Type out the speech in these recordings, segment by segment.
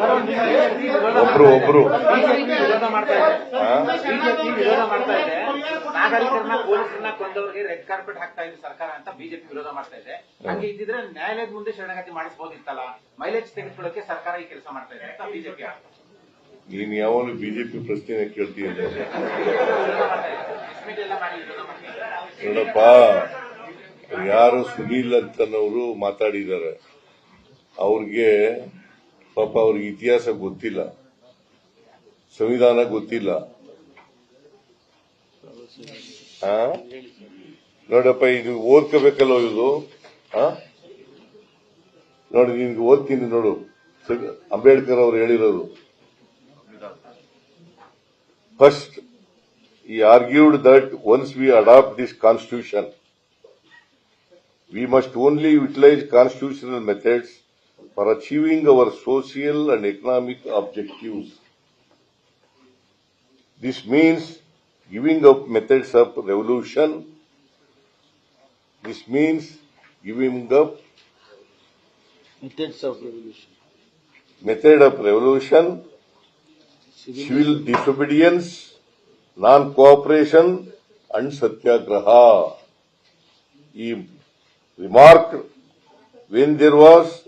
ಒಬ್ರು ಒಬ್ರು. ವಿರೋಧ ಮಾಡ್ತಾ ಇದೆ ಹಾ? ವಿರೋಧ ಮಾಡ್ತಾ ಇದೆ. ನಾಗರಿಕರನ್ನ ಪೊಲೀಸರನ್ನ ಕೊಂದವರಿಗೆ ರೆಡ್ ಕಾರ್ಪೆಟ್ ಹಾಕ್ತಾ ಇದೆ ಸರ್ಕಾರ ಅಂತ ಬಿಜೆಪಿ ವಿರೋಧ ಮಾಡ್ತಾ ಇದೆ. ಹಂಗೆ ಇದ್ದಿದ್ರೆ ನ್ಯಾಯಾಲಯದ ಮುಂದೆ ಶರಣಾಗತಿ ಮಾಡಿಸಬಹುದಿತ್ತಲ್ಲ ಮೈಲೇಜ್ ತೆಗೆದುಕೊಳ್ಳೋಕೆ ಸರ್ಕಾರ ಈ ಕೆಲಸ ಮಾಡ್ತಾ ಇದೆ ಅಂತ ಬಿಜೆಪಿ ನೀನ್ ಯಾವಾಗ ಬಿಜೆಪಿ ಪ್ರಶ್ನೆ ಕೇಳ್ತೀಯ ಅಂತ. ನೋಡಪ್ಪ ಯಾರು ಸುನೀಲ್ ಅಂತನವರು ಮಾತಾಡಿದ್ದಾರೆ. ಅವ್ರಿಗೆ ಪಾಪ ಅವ್ರಿಗೆ ಇತಿಹಾಸ ಗೊತ್ತಿಲ್ಲ, ಸಂವಿಧಾನ ಗೊತ್ತಿಲ್ಲ. ನೋಡಪ್ಪ, ಇದು ಓದ್ಕೋಬೇಕಲ್ಲ ಇದು ನೋಡಿ, ನಿನ್ಗೆ ಓದ್ತೀನಿ ನೋಡು. ಅಂಬೇಡ್ಕರ್ ಅವ್ರು ಹೇಳಿರೋದು. ಫಸ್ಟ್ ಈ argued that once we adopt this constitution we must only utilise constitutional methods for achieving our social and economic objectives. This means giving up methods of revolution. This means giving up methods of revolution. method of revolution, civil disobedience, non-cooperation and satyagraha. He remarked when there was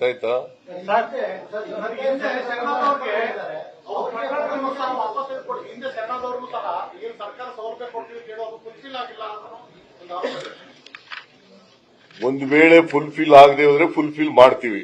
ಗೊತ್ತಾಯ್ತಾ. ಒಂದು ವೇಳೆ fulfil ಆಗದೆ ಹೋದ್ರೆ fulfil ಮಾಡ್ತೀವಿ.